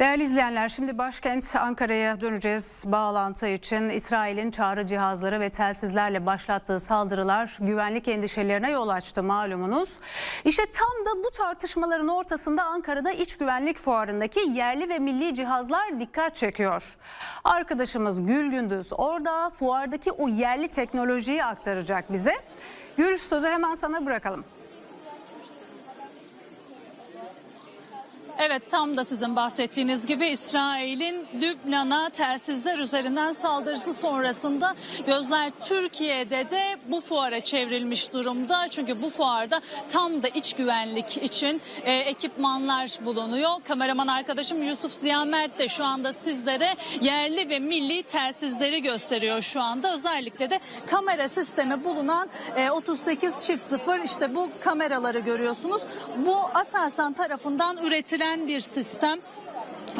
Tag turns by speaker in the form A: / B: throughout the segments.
A: Değerli izleyenler şimdi başkent Ankara'ya döneceğiz. Bağlantı için İsrail'in çağrı cihazları ve telsizlerle başlattığı saldırılar güvenlik endişelerine yol açtı malumunuz. İşte tam da bu tartışmaların ortasında Ankara'da iç güvenlik fuarındaki yerli ve milli cihazlar dikkat çekiyor. Arkadaşımız Gül Gündüz orada fuardaki o yerli teknolojiyi aktaracak bize. Gül sözü hemen sana bırakalım.
B: Evet tam da sizin bahsettiğiniz gibi İsrail'in Lübnan'a telsizler üzerinden saldırısı sonrasında gözler Türkiye'de de bu fuara çevrilmiş durumda. Çünkü bu fuarda tam da iç güvenlik için e, ekipmanlar bulunuyor. Kameraman arkadaşım Yusuf Ziya Mert de şu anda sizlere yerli ve milli telsizleri gösteriyor şu anda. Özellikle de kamera sistemi bulunan e, 38 çift sıfır işte bu kameraları görüyorsunuz. Bu Aselsan tarafından üretilen bir sistem.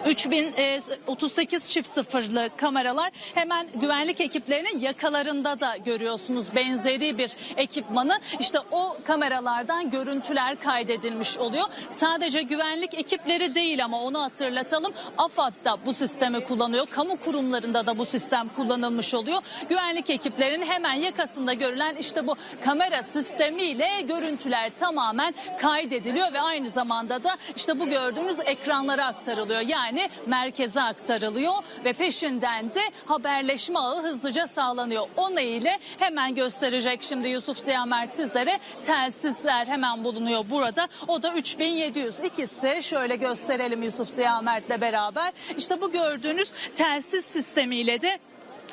B: 3038 çift sıfırlı kameralar hemen güvenlik ekiplerinin yakalarında da görüyorsunuz benzeri bir ekipmanı. İşte o kameralardan görüntüler kaydedilmiş oluyor. Sadece güvenlik ekipleri değil ama onu hatırlatalım. AFAD da bu sistemi kullanıyor. Kamu kurumlarında da bu sistem kullanılmış oluyor. Güvenlik ekiplerinin hemen yakasında görülen işte bu kamera sistemiyle görüntüler tamamen kaydediliyor ve aynı zamanda da işte bu gördüğünüz ekranlara aktarılıyor. Yani merkeze aktarılıyor ve peşinden de haberleşme ağı hızlıca sağlanıyor. Onu ile hemen gösterecek şimdi Yusuf Ziya Mert sizlere telsizler hemen bulunuyor burada. O da 3700 ikisi şöyle gösterelim Yusuf Ziya Mert'le beraber. İşte bu gördüğünüz telsiz sistemiyle de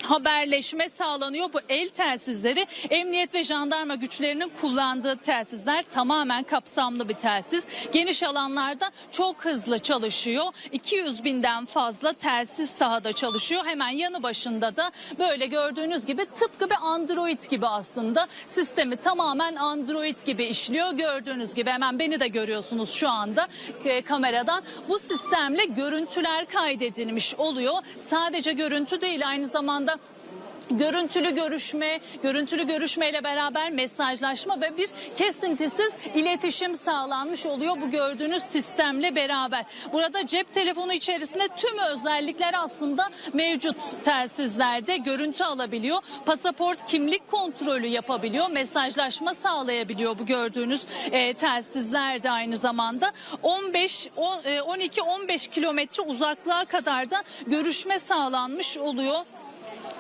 B: haberleşme sağlanıyor. Bu el telsizleri emniyet ve jandarma güçlerinin kullandığı telsizler tamamen kapsamlı bir telsiz. Geniş alanlarda çok hızlı çalışıyor. 200 binden fazla telsiz sahada çalışıyor. Hemen yanı başında da böyle gördüğünüz gibi tıpkı bir Android gibi aslında. Sistemi tamamen Android gibi işliyor. Gördüğünüz gibi hemen beni de görüyorsunuz şu anda e, kameradan. Bu sistemle görüntüler kaydedilmiş oluyor. Sadece görüntü değil aynı zamanda görüntülü görüşme, görüntülü görüşmeyle beraber mesajlaşma ve bir kesintisiz iletişim sağlanmış oluyor bu gördüğünüz sistemle beraber. Burada cep telefonu içerisinde tüm özellikler aslında mevcut telsizlerde görüntü alabiliyor. Pasaport kimlik kontrolü yapabiliyor. Mesajlaşma sağlayabiliyor bu gördüğünüz e, telsizler de aynı zamanda. 15 12 15 kilometre uzaklığa kadar da görüşme sağlanmış oluyor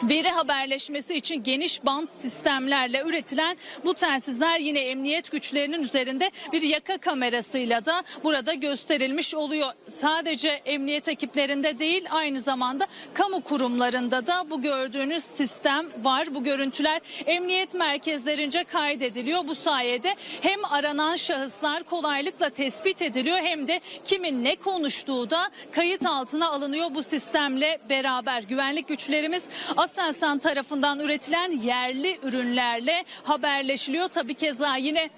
B: veri haberleşmesi için geniş bant sistemlerle üretilen bu telsizler yine emniyet güçlerinin üzerinde bir yaka kamerasıyla da burada gösterilmiş oluyor. Sadece emniyet ekiplerinde değil aynı zamanda kamu kurumlarında da bu gördüğünüz sistem var. Bu görüntüler emniyet merkezlerince kaydediliyor. Bu sayede hem aranan şahıslar kolaylıkla tespit ediliyor hem de kimin ne konuştuğu da kayıt altına alınıyor bu sistemle beraber. Güvenlik güçlerimiz Aselsan tarafından üretilen yerli ürünlerle haberleşiliyor. Tabii keza yine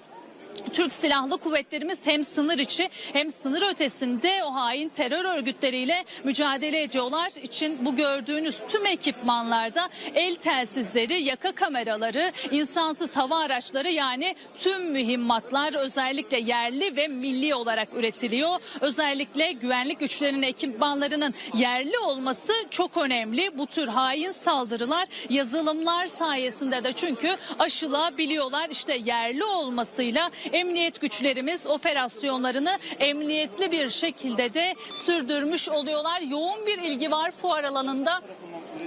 B: Türk Silahlı Kuvvetlerimiz hem sınır içi hem sınır ötesinde o hain terör örgütleriyle mücadele ediyorlar. için bu gördüğünüz tüm ekipmanlarda el telsizleri, yaka kameraları, insansız hava araçları yani tüm mühimmatlar özellikle yerli ve milli olarak üretiliyor. Özellikle güvenlik güçlerinin ekipmanlarının yerli olması çok önemli. Bu tür hain saldırılar yazılımlar sayesinde de çünkü aşılabiliyorlar. İşte yerli olmasıyla emniyet güçlerimiz operasyonlarını emniyetli bir şekilde de sürdürmüş oluyorlar. Yoğun bir ilgi var fuar alanında.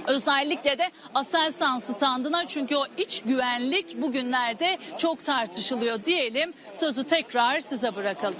B: Özellikle de Aselsan standına çünkü o iç güvenlik bugünlerde çok tartışılıyor diyelim. Sözü tekrar size bırakalım.